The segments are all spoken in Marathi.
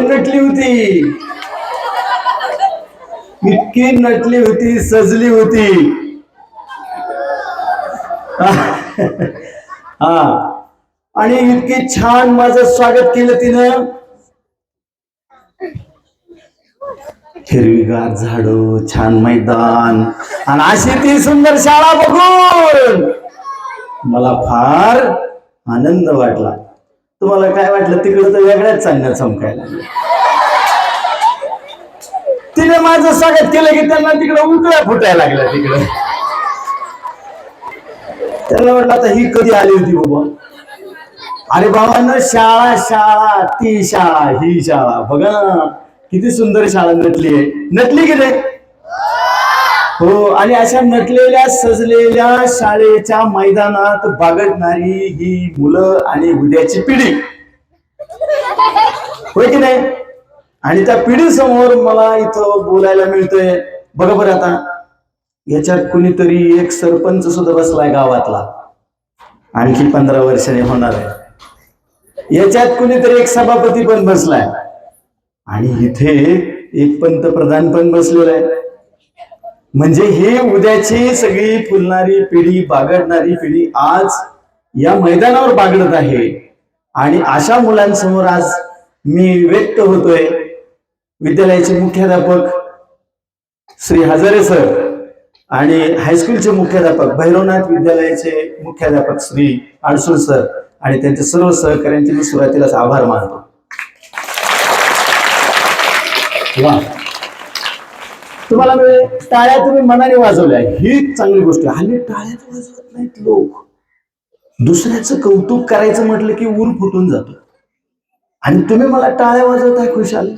नटली होती. इतकी नटली होती सजली होती. हा. आणि इतकी छान माझं स्वागत केलं तिनं. हिरवीगार झाड छान मैदान. आणि अशी ती सुंदर शाळा बघून मला फार आनंद वाटला. तुम्हाला काय वाटलं तिकडं तर वेगळ्याच चांगल्या चमकायला तिने माझं स्वागत केलं की त्यांना तिकडं उकळ्या फुटायला लागल्या तिकडं. त्यांना म्हटलं आता ही कधी आली होती बाबा? अरे बाबांना शाळा शाळा ती शाळा ही शाळा. बघा किती सुंदर शाळा नटली आहे. नटली की नाही? हो आणि अशा नटलेल्या सजलेल्या शाळेच्या मैदानात बागडणारी ही मुलं आणि उद्याची पिढी. होय की नाही? आणि त्या पिढी समोर मला इथं बोलायला मिळतंय. बघा बरं आता. याच्यात कुणीतरी एक सरपंच सुद्धा बसलाय गावातला. आणखी पंधरा वर्षाने होणार आहे. याच्यात कुणीतरी एक सभापती पण बसलाय. आणि इथे एक पंतप्रधान पण बसलेला आहे. म्हणजे ही उद्याची सगळी फुलणारी पिढी बागडणारी पिढी आज या मैदानावर बागडत आहे. आणि अशा मुलांसमोर आज मी व्यक्त होतोय विद्यालयाचे मुख्याध्यापक श्री हजारे सर आणि हायस्कूलचे मुख्याध्यापक भैरवनाथ विद्यालयाचे मुख्याध्यापक श्री आडसूळ सर आणि त्यांचे सर्व सहकार्यांचे मी सुरुवातीलाच आभार मानतो. वा. तुम्हाला मिळेल टाळ्या तुम्ही मनाने वाजवल्या. ही चांगली गोष्ट आहे. हल्ली टाळ्यात वाजवत नाहीत लोक. दुसऱ्याचं कौतुक करायचं म्हटलं की ऊर फुटून जातो. आणि तुम्ही मला टाळ्या वाजवताय खुशाल.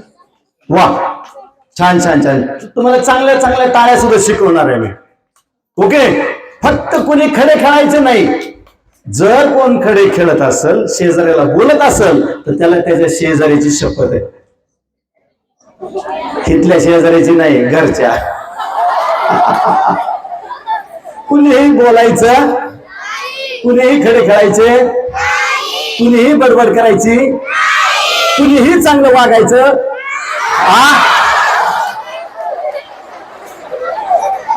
वा. छान छान छान. तुम्हाला चांगल्या चांगल्या टाळ्या सुद्धा शिकवणार आहे मी. ओके? फक्त कोणी खडे खेळायचे नाही. जर कोण खडे खेळत असेल शेजाऱ्याला बोलत असेल तर त्याला त्याच्या शेजाऱ्याची शपथ आहे. तिथल्या शेजाऱ्याची नाही घरच्या. कुणीही बोलायचं कुणीही खडे खेळायचे कुणीही बडबड करायची कुणीही चांगलं वागायचं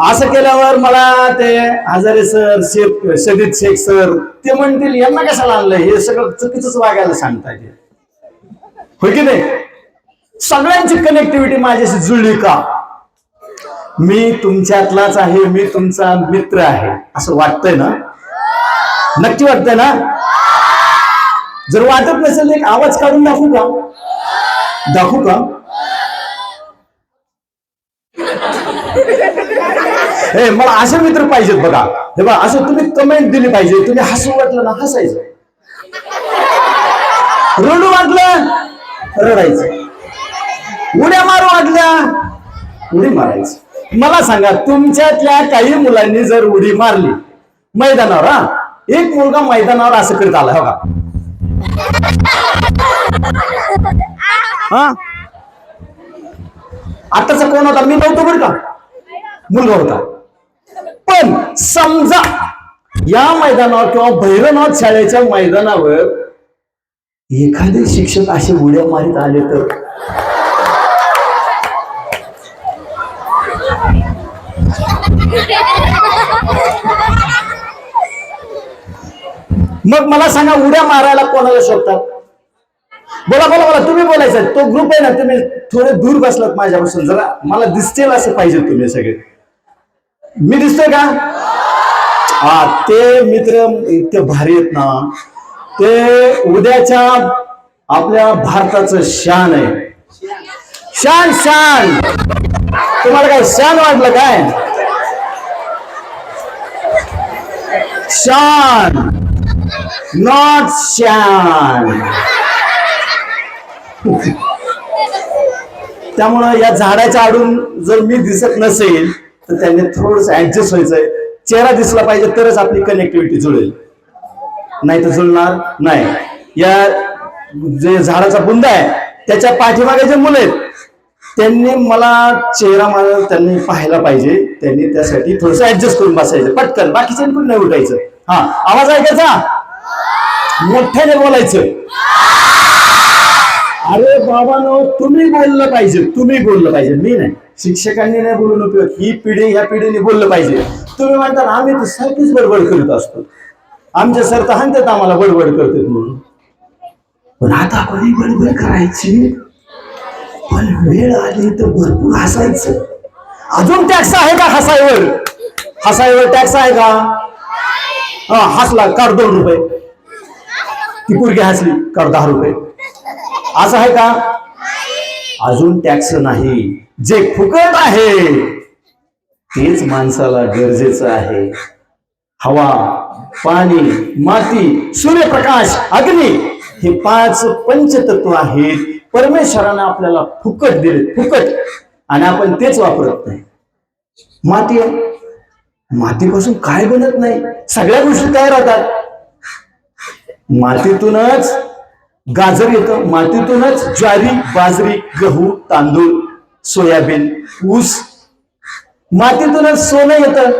असं केल्यावर मला ते हजारे सर शेख शदीद शेख सर ते म्हणतील यांना कशाला आणलं हे सगळं चुकीच वागायला सांगताय होय की नाही? सगळ्यांची कनेक्टिव्हिटी माझ्याशी जुळली का? मी तुमच्यातलाच आहे मी तुमचा मित्र आहे. असं वाटतंय ना? नक्की वाटतंय ना? जर वाटत नसेल तर एक आवाज काढून दाखवू का? दाखवू का? हे मला असे मित्र पाहिजेत बघा. हे बघा असं तुम्ही कमेंट दिली पाहिजे. तुम्ही हसू वाटलं ना हसायचं. रडू वाटलं रडायचं. उड्या मारू वाटल्या उडी मारायची. मला सांगा तुमच्यातल्या काही मुलांनी जर उडी मारली मैदानावर हा? एक मुलगा मैदानावर असं करीत आला हो का? हा? आताचा कोण होता? मी नव्हतो बरं का? मुलगा होता. पण समजा या मैदानावर किंवा भैरवनाथ शाळेच्या मैदानावर एखादे शिक्षक असे उड्या मारीत आले तर? मग मला सांगा उड्या मारायला कोणाला शोधतात? बोला बोला बोला तुम्ही बोलायचं. तो ग्रुप आहे ना तुम्ही थोडे दूर बसलात माझ्यापासून. जरा मला दिसतील असं पाहिजे तुम्ही सगळे. मी दिसतोय का? हा ते मित्र इतके भारी आहेत ना. ते उद्याच्या आपल्या भारताचं शान आहे. शान शान. तुम्हाला काय शान वाटलं काय? शान not शान त्यामुळं या झाडाच्या आडून जर मी दिसत नसेल तर त्याने थोडस ऍडजस्ट व्हायचंय. चेहरा दिसला पाहिजे तरच आपली कनेक्टिव्हिटी जुळेल. नाही तर जुळणार नाही. या जे झाडाचा बुंदा आहे त्याच्या पाठीमागे जे मुलं आहेत त्यांनी मला चेहरा माझा त्यांनी पाहायला पाहिजे. त्यांनी त्यासाठी थोडस ऍडजस्ट करून बसायचं. पटकन. बाकीच्या पण नाही उठायचं. हा आवाज ऐकायचा? मोठ्याने बोलायचं. अरे बाबानो तुम्ही बोललं पाहिजे. तुम्ही बोललं पाहिजे. मी नाही. शिक्षकांनी नाही बोलून उपयोग. ही पिढी ह्या पिढीने बोललं पाहिजे. तुम्ही म्हणता आम्ही तर सारखीच बडबड करत असतो. आमचे सर तर हाणतात आम्हाला बडबड करतात म्हणून. पण आता कोणी बडबड करायची? पण वेळ आली तर भरपूर हसायचं. अजून टॅक्स आहे का हसायवर? हसायवर टॅक्स आहे का? हा हसला कर दोन रुपये. ती पुरगी हसली कर दहा रुपये. असं आहे का? अजून टॅक्स नाही. जे फुकट आहे तेच माणसाला गरजेचं आहे. हवा पाणी माती सूर्यप्रकाश अग्नी हे पाच पंचतत्व आहेत. परमेश्वरानं आपल्याला फुकट दिले फुकट. आणि आपण तेच वापरत नाही. माती आहे. मातीपासून काय बनत नाही? सगळ्या गोष्टी तयार होतात. मातीतूनच गाजर येतं. मातीतूनच ज्वारी बाजरी गहू तांदूळ सोयाबीन ऊस. मातीतूनच सोनं येतं.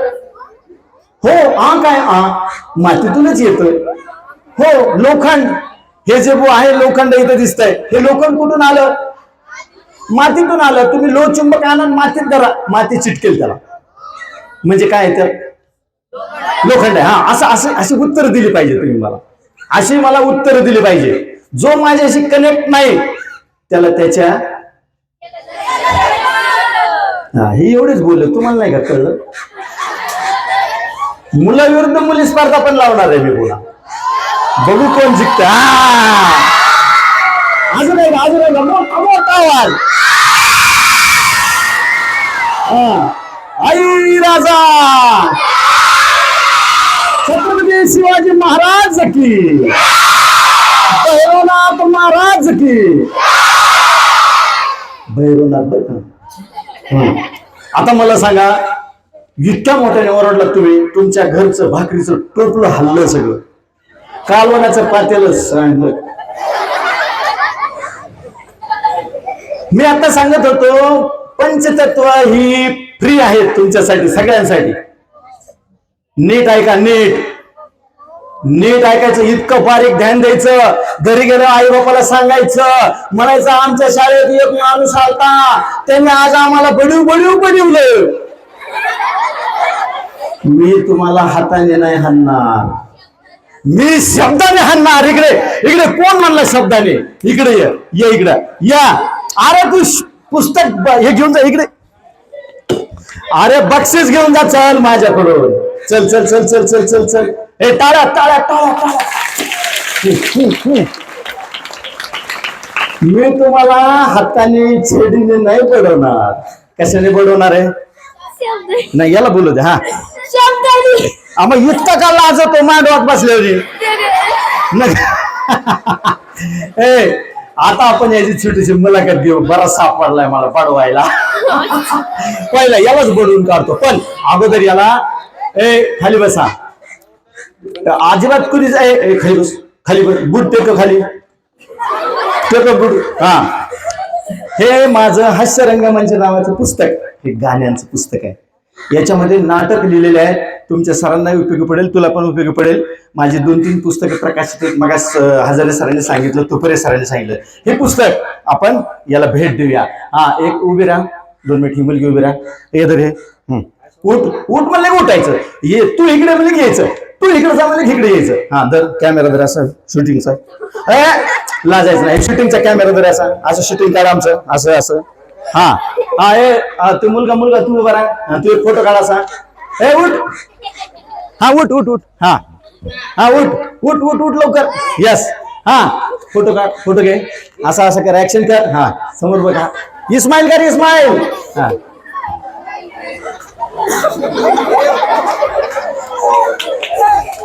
हो आ काय आ? मातीतूनच येतं. हो लोखंड. हे जे बो आहे लोखंड इथं दिसतंय हे लोखंड कुठून आलं? मातीतून आलं. तुम्ही लो चुंबक आणा मातीत धरा. माती चिटकेल त्याला. म्हणजे काय तर लोखंड आहे. हा असं असं अशी उत्तर दिली पाहिजे तुम्ही मला. अशी मला उत्तर दिली पाहिजे. जो माझ्याशी कनेक्ट नाही त्याला त्याच्या हा हे एवढेच बोललं. तुम्हाला नाही का कळलं? मुलाविरुद्ध मुली स्पर्धा पण लावणार आहे मी बोला. बघू कोण जिंकत. अजून एक अजून एक मोठा मोठा आवाज आई राजा. छत्रपती शिवाजी महाराज की. भैरवनाथ महाराज की. भैरवनाथ बर का? आता मला सांगा इतक्या मोठ्याने ओरडला तुम्ही तुमच्या घरचं भाकरीचं टोपलं हल्लं सगळं. कालवण्याचं पातेलं सांडलं मी आता सांगत होतो पंचतत्व ही फ्री आहेत तुमच्यासाठी सगळ्यांसाठी. नीट ऐका नीट. नीट ऐकायचं इतकं बारीक ध्यान द्यायचं. घरी गेलं आई बापाला सांगायचं. म्हणायचं आमच्या शाळेत एक माणूस आलता. त्यांनी आज आम्हाला बडीव बडीव बडिवलं. मी तुम्हाला हाताने नाही हाणणार. मी शब्दाने हाणणार. इकडे इकडे कोण म्हणलं शब्दाने? इकडे ये ये इकडे. या. अरे तू पुस्तक हे घेऊन जा इकडे. अरे बक्षीस घेऊन जा चल माझ्याकडून. चल चल चल चल चल चल चल. हे टाळ्या हम्म, हम्म, हम्म. मी तुम्हाला हाताने छेडीने नाही बडवणार. कशाने बडवणार आहे? नाही याला बोलू दे हा. शब्दानी आ, मग इतका का लाजतो मांडवात बसल्यावर? नाही. ए आता आपण याची छोटीशी मुलाखत घेऊ बरा सापडलाय मला पडवायला. पहिला यालाच बडवून काढतो पण अगोदर याला ए खाली बसा. अजिबात कुणीच आहे ए, खाली बस खाली बस बुट टेक खाली. टेक बुट हा. हे माझं हास्य म्हणजे नावाचं पुस्तक हे गाण्यांचं पुस्तक आहे. याच्यामध्ये नाटक लिहिलेले आहे. तुमच्या सरांनाही उपयोगी पडेल तुला पण उपयोगी पडेल. माझी दोन तीन पुस्तकं प्रकाशित आहेत. मग हजारे सरांनी सांगितलं तुपरे सरांनी सांगितलं. हे पुस्तक आपण याला भेट देऊया. हा एक उभी राहा. दोन मिनिट ही मुलगी उभी राहा. ये धर हे. हम्म. उठ उठ म्हणले उठायचं. ये तू इकडे म्हणजे घ्यायचं तू इकडे जा म्हणजे इकडे यायचं. हा दर कॅमेरा धर असा. शूटिंगचा ए लाजायचं नाही. शूटिंगचा कॅमेरा धर असा. असं शूटिंग काढ आमचं. असं असं. हा. हा ए तू मुलगा मुलगा तू उभा राहा. तू एक फोटो काढा असा. ए उठ. हा उठ उठ उठ. हा. हा उठ. उठ उठ उठ लवकर. यस हा. फोटो काढ फोटो घे. असा असं कर ऍक्शन कर. हा. समोर बघा. इस्माईल कर इस्माईल हा.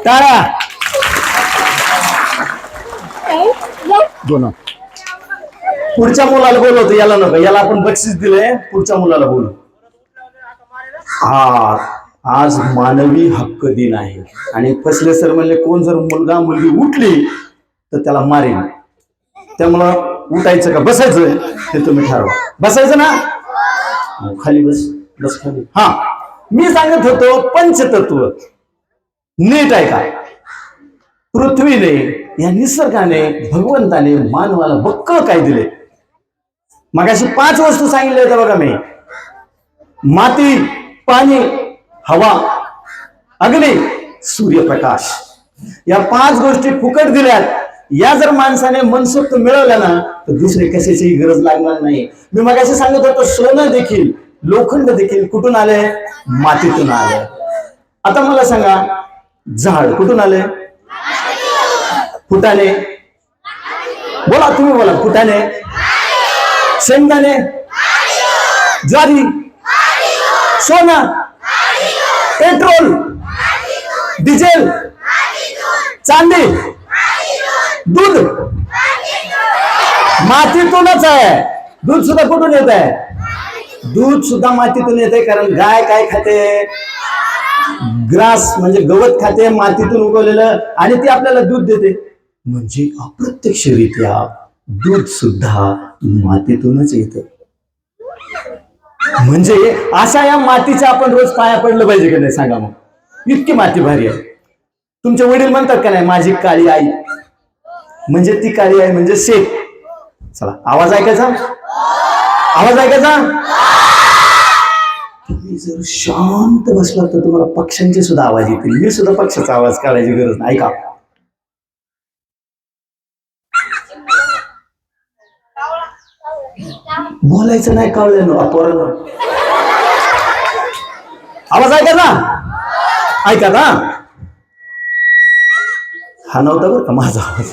टाळा दोन पुढच्या मुलाला बोलवतो याला नको. याला आपण बक्षीस दिलंय. पुढच्या मुलाला बोलू हा. आज मानवी हक्क दिन आहे. आणि फसले सर म्हणले कोण जर मुलगा मुलगी उठली तर त्याला मारेल त्यामुळं उठायचं का? बसायचं? हे तुम्ही ठरवा. बसायचं ना? हो, खाली बस बस खाली. हा. मी सांगत होतो पंचतत्व. नीट आहे का पृथ्वीने या निसर्गाने भगवंताने मानवाला बक्कळ काय दिले? मगाशी पाच वस्तू सांगितल्या होत्या बघा मी. माती पाणी हवा अग्नी सूर्यप्रकाश. या पाच गोष्टी फुकट दिल्यात. या जर माणसाने मनसोक्त मिळवल्या ना तर दुसरे कशाचीही गरज लागणार नाही. मी मग असे सांगत होतो सोनं देखील लोखंड देखील कुठून आले मातीतून आले आता मला सांगा झाड कुठून आले फुटाने. बोला तुम्ही बोला फुटाने. शेंगदाणे. ज्वारी. सोनं. पेट्रोल डिझेल चांदी दूध. मातीतूनच आहे. दूध सुद्धा कुठून येत आहे? दूध सुद्धा मातीतून येते कारण गाय काय खाते? ग्रास म्हणजे गवत खाते मातीतून उगवलेलं आणि ती आपल्याला दूध देते. म्हणजे अप्रत्यक्षरित्या दूध सुद्धा मातीतूनच येतं. म्हणजे अशा या मातीच्या आपण रोज पाया पडलं पाहिजे का नाही सांगा मग? इतकी माती भारी आहे. तुमचे वडील म्हणतात का नाही माझी काळी आई. म्हणजे ती काळी आई म्हणजे शेत चला आवाज ऐकायचा? आवाज ऐकायचा? तुम्ही जर शांत बसला तर तुम्हाला पक्ष्यांचे सुद्धा आवाज येतील. मी सुद्धा पक्षाचा आवाज काढायची गरज नाही. ऐका. बोलायचं नाही कावल्यानं अपोरानं आवाज ऐकायचा ऐका ना हा नव्हता बरं का माझा आवाज.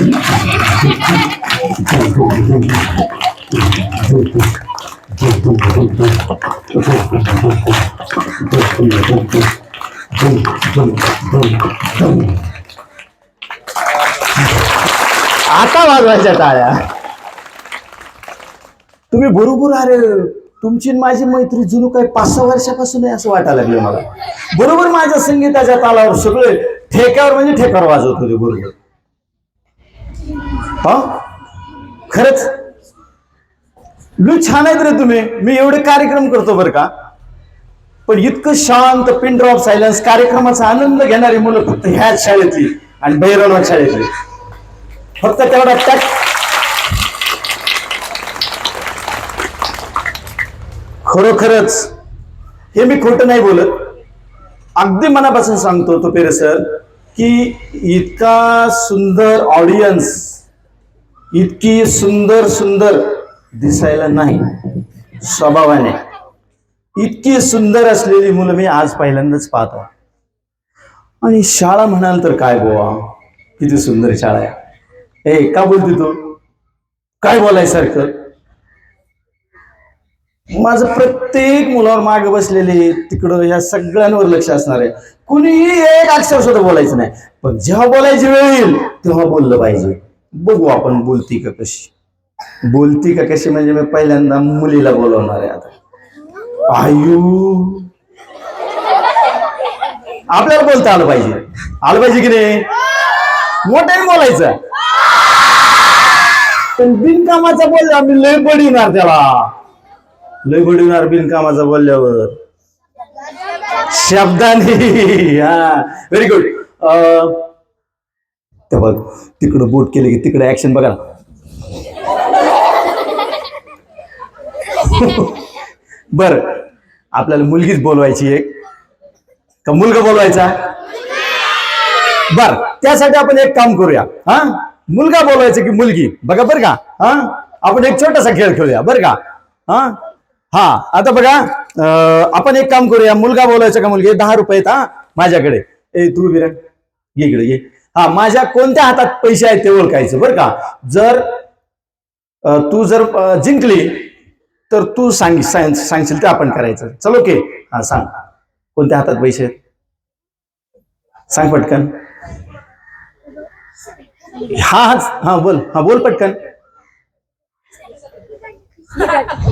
आता वाजवायच्या टाळ्या. तुम्ही बरोबर अरे तुमची आणि माझी मैत्री जुनू काही पाच सहा वर्षापासून आहे असं वाटायला लागलं मला. बरोबर माझ्या संगीताच्या तालावर सगळे ठेक्यावर म्हणजे ठेक्यावर वाजवत होते बरोबर. हा? खरंच? लू छान आहेत रे तुम्ही. मी एवढे कार्यक्रम करतो बरं का. पण इतकं शांत पिन ड्रॉप सायलन्स कार्यक्रमाचा आनंद घेणारी मुलं फक्त ह्याच शाळेतली आणि भैरवनाथ शाळेतली. फक्त तेवढा टच खरोखरच हे मी खोटं नाही बोलत. अगदी मनापासून सांगतो तो पेरे सर की इतका सुंदर ऑडियन्स इतकी सुंदर सुंदर दिसायला नाही स्वभावाने. इतकी सुंदर असलेली मुलं मी आज पहिल्यांदाच पाहतो. आणि शाळा म्हणाल तर काय बोवा? किती सुंदर शाळा आहे. ए का बोलते तू? काय बोलायसारखं? माझं प्रत्येक मुलावर मागे बसलेले तिकडं या सगळ्यांवर लक्ष असणार आहे. कुणीही एक अक्षर सुद्धा बोलायचं नाही. पण जेव्हा बोलायची वेळ येईल तेव्हा बोललं पाहिजे. बघू आपण बोलती का कशी? बोलती का कशी म्हणजे मी पहिल्यांदा मुलीला बोलवणार आहे आता. आयू. आपल्याला बोलता आलं पाहिजे. आलं पाहिजे की नाही? मोठ्याने बोलायचं. पण बिनकामाचा बोलला आम्ही लय बडीणार त्याला. लय बडीणार बिनकामाचा बोलल्यावर. शब्दाने. हा व्हेरी गुड ते बघ तिकडं बोट केले की तिकडे ऍक्शन बघा बर आपल्याला मुलगीच बोलवायची एक का मुलगा बोलवायचा? बर त्यासाठी आपण एक काम करूया. हा? मुलगा बोलवायचा की मुलगी? बघा बरं का. हा? आपण एक छोटासा खेळ खेळूया बरं का? हा? हा आता बघा आपण एक काम करूया. मुलगा बोलायचा का मुलगी? दहा रुपये हा माझ्याकडे. ए तू बिरा ये इकडे ये हा माझ्या कोणत्या हातात पैसे आहेत ते ओळखायचं बरं का? जर तू जर जिंकली तर तू सांग सांग- सांगशील ते आपण करायचं. चल ओके. हा सांग. कोणत्या हातात पैसे आहेत? सांग पटकन. हा हा बोल. हा बोल पटकन.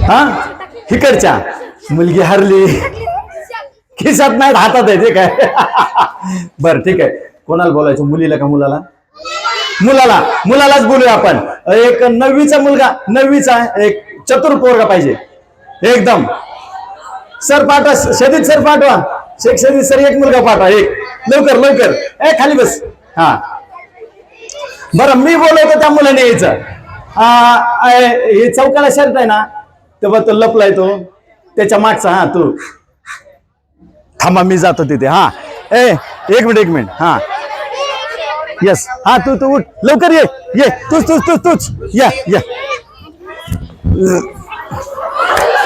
हा? हिकडच्या. मुलगी हरली. खिशात नाही हातात आहे ते काय बर ठीक आहे. कोणाला बोलायचं? मुलीला का मुलाला? मुलाला. मुलालाच बोलूया आपण. एक नववीचा मुलगा नववीचा एक चतुर पोरगा पाहिजे. एकदम. सर पाठवा शदीद सर पाठवा. शेख शदीद सर एक मुलगा पाठवा एक. लवकर लवकर. ए खाली बस. हा. बरं मी बोलवतो त्या मुलाने यायचं. हे चौकाला शर्ट आहे ना तेव्हा तो लपलाय तो. त्याच्या मागचा हा तू. थांबा मी जातो तिथे हा. ए एक मिनिट एक मिनिट हा. येस हा तू तू उठ. लवकर ये. ये. तूच तूच तूच तूच. या या.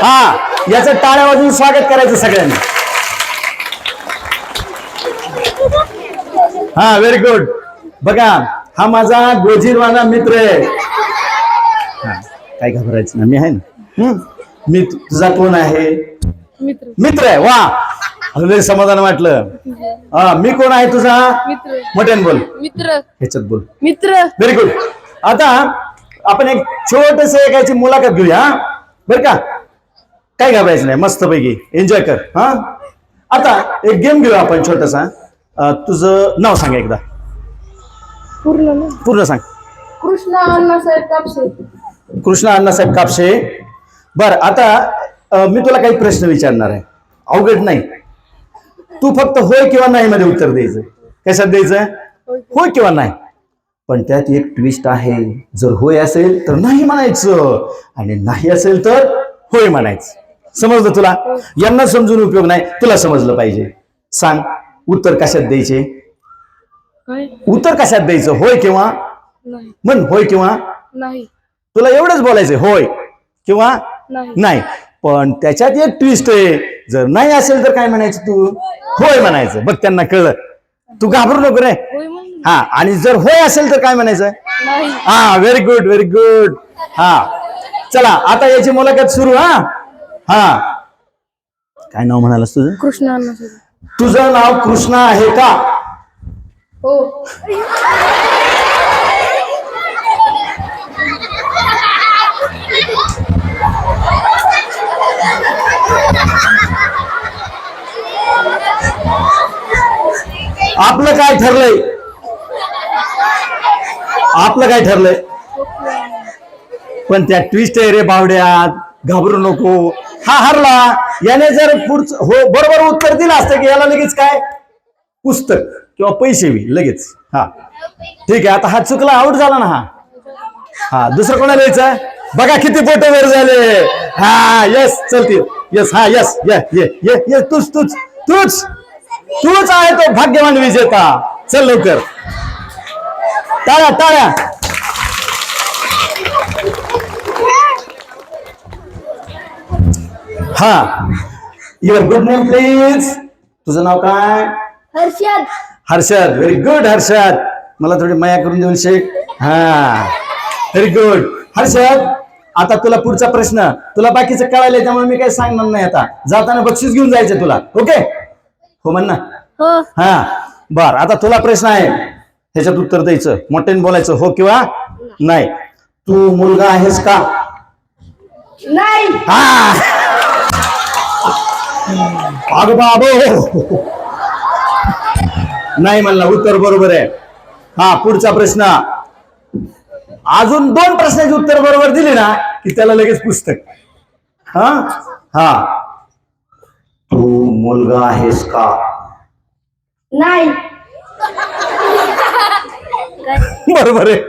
हा याचं टाळ्या वाजून स्वागत करायचं सगळ्यांनी. हा व्हेरी गुड बघा हा माझा गोजीरवाना मित्र आहे. हा, काय घाबरायचं ना मी आहे ना? हम्म? मी तुझा कोण आहे? मित्र. मित्र आहे. वा. लय समाधान वाटलं. हा मी कोण आहे तुझा? मित्र. मोठ्यान बोल. मित्र. ह्याच्यात बोल. मित्र. व्हेरी गुड आता आपण एक छोटस एकाची मुलाखत घेऊया हा? बरं का? काय घाबरायचं नाही मस्त पैकी एन्जॉय कर हा? आता एक गेम घेऊया आपण छोटासा तुझं नाव सांग एकदा. पूर्ण पूर्ण सांग. कृष्ण अण्णासाहेब कापसे. कृष्णा अण्णासाहेब कापशे बर आता मी तुला काही प्रश्न विचारणार आहे. अवघड नाही. तू फक्त होय किंवा नाही मध्ये उत्तर द्यायचं. कशात द्यायचं? होय किंवा नाही. पण त्यात एक ट्विस्ट आहे. जर होय असेल तर नाही म्हणायचं. आणि नाही असेल तर होय म्हणायचं. समजलं तुला? यांना समजून उपयोग नाही. तुला समजलं पाहिजे. सांग उत्तर कशात द्यायचे? उत्तर कशात द्यायचं? होय किंवा? म्हण होय किंवा? नाही. तुला एवढंच बोलायचं होय किंवा? नाही. पण त्याच्यात एक ट्विस्ट आहे. जर नाही असेल तर काय म्हणायचं तू? होय म्हणायचं. बघ त्यांना कळलं. तू घाबरू नको रे. हा आणि जर होय असेल तर काय म्हणायचं? हा व्हेरी गुड व्हेरी गुड हा. चला आता याची मुलाखत सुरू हा. हा. काय नाव म्हणालास तुझं? कृष्ण तुझं नाव कृष्णा आहे का? हो. आपलं काय ठरलंय? आपलं काय ठरलंय? पण त्या ट्विस्ट आहे रे बावड्यात घाबरू नको. हा हरला. याने जर पुढचं हो बरोबर उत्तर दिलं असतं की याला लगेच काय? पुस्तक किंवा पैसे बी लगेच. हा. ठीक आहे आता हा चुकला आउट झाला ना हा. हा दुसरं कोणाला यायचं? बघा किती फोटो वर झाले. हा यस चलते यस हा यस ये ये ये तूच तूच तूच. तूच आहे तो भाग्यवान विजेता. चल लवकर. टाळ्या टाळ्या. हा. युअर गुड नेम प्लीज तुझं नाव काय? Harshad. Harshad. Very good Harshad. मला थोडी माया करून देऊन शेख हा. व्हेरी गुड हर्षद आता तुला पुढचा प्रश्न. तुला बाकीचं कळायलंय त्यामुळे मी काही सांगणार नाही आता. जाताना बक्षीस घेऊन जायचं तुला. ओके हो म्हण ना. हो. हा बर आता तुला प्रश्न आहे. ह्याच्यात उत्तर द्यायचं. मोठ्याने बोलायचं हो किंवा नाही. तू मुलगा आहेस का? नाही. हा. अगं बाबो. नाही म्हणला उत्तर बरोबर आहे. हा पुढचा प्रश्न. अजून दोन प्रश्नाची उत्तर बरोबर दिली ना की त्याला लगेच पुस्तक. हा? हा. मुलगा आहेस का? नाही. बरोबर आहे.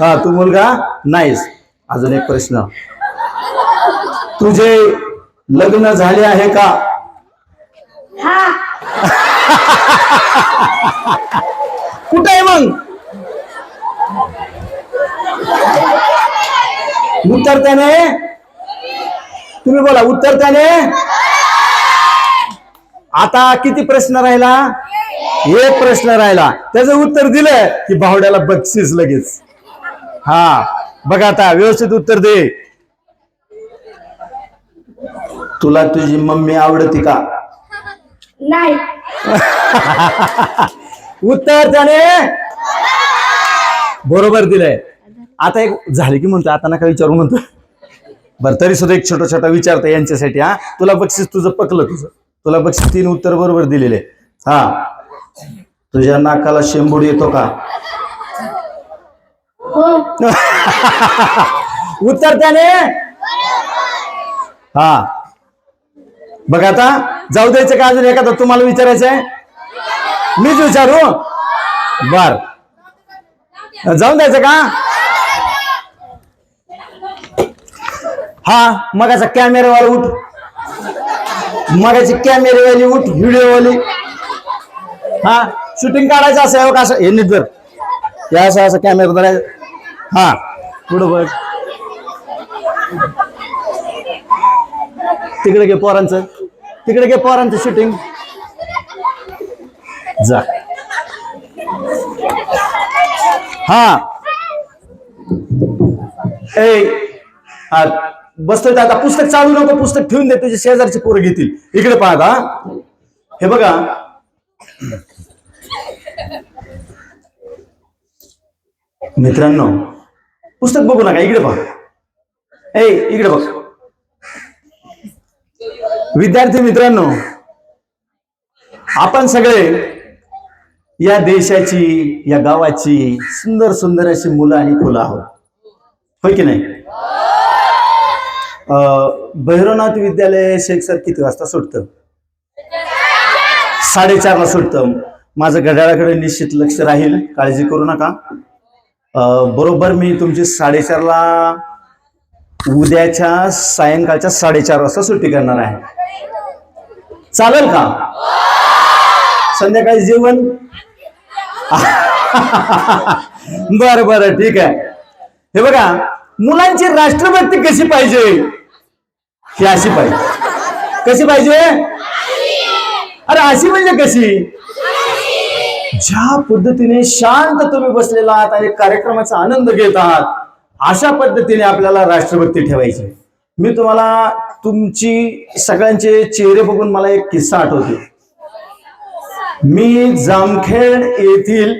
हा तू मुलगा नाहीस. अजून एक प्रश्न. तुझे लग्न झाले आहे का? हा. कुठे आहे मग? उत्तर त्याने? तुम्ही बोला उत्तर त्याने? आता किती प्रश्न राहिला? एक प्रश्न राहिला. त्याचं उत्तर दिलं की भावड्याला बक्षीस लगेच. हा बघा आता व्यवस्थित उत्तर दे. तुला तुझी मम्मी आवडती का? नाही. उत्तर त्याने बरोबर दिलंय. आता एक झाले की म्हणतो आता नका विचारू म्हणतो बरं तरी सुद्धा एक छोटा छोटा विचारतो यांच्यासाठी हा. तुला बक्षीस तुझं पकलं तुझं. तुला बक्षीस तीन उत्तर बरोबर दिलेले. हा. तुझ्या नाकाला शेंबूड येतो का? हो. उत्तर त्याने हा. बघ आता जाऊ द्यायचं का अजून एखादं? तुम्हाला विचारायचं आहे? मीच विचारू? बर. जाऊन द्यायचं का? हा मगाचा कॅमेरावाला उठ. मगाची कॅमेरेवाली उठ व्हिडिओवाली हा शूटिंग काढायचं असं आहे कसं हे नीट जर या असं असं कॅमेरा धरायचं. हा पुढं बघ. तिकडे घे पोरांचं. तिकडे घे पोरांचं शूटिंग जा. हा. ए हा बसतोय आता पुस्तक चालू नको पुस्तक ठेवून दे तुझे शेजारचे पोरं घेतील. इकडे पाहता हे बघा. मित्रांनो पुस्तक बघू नका इकडे पहा. ए इकडे बघ. विद्यार्थी मित्रांनो आपण सगळे या देशाची या गावाची सुंदर सुंदर अशी मुलं आणि फुलं आहोत. होय की नाही? भैरवनाथ विद्यालय शेख सर किती वाजता सुटतं? साडेचारला सुटतं. माझं घड्याळाकडे निश्चित लक्ष राहील. काळजी करू नका. बरोबर मी तुमची साडेचारला उद्याच्या सायंकाळच्या साडेचार वाजता सुट्टी करणार आहे. चालेल का? संध्याकाळी जेवण? बर बर ठीक आहे. हे बघा मुलांची राष्ट्रभक्ती कशी पाहिजे? ती अशी पाहिजे कशी पाहिजे? अरे अशी म्हणजे कशी? ज्या पद्धतीने शांत तुम्ही बसलेला आहात आणि कार्यक्रमाचा आनंद घेत आहात अशा पद्धतीने आपल्याला राष्ट्रभक्ती ठेवायची. मी तुम्हाला तुमची सगळ्यांचे चेहरे बघून मला एक किस्सा आठवतो. मी जामखेड येथील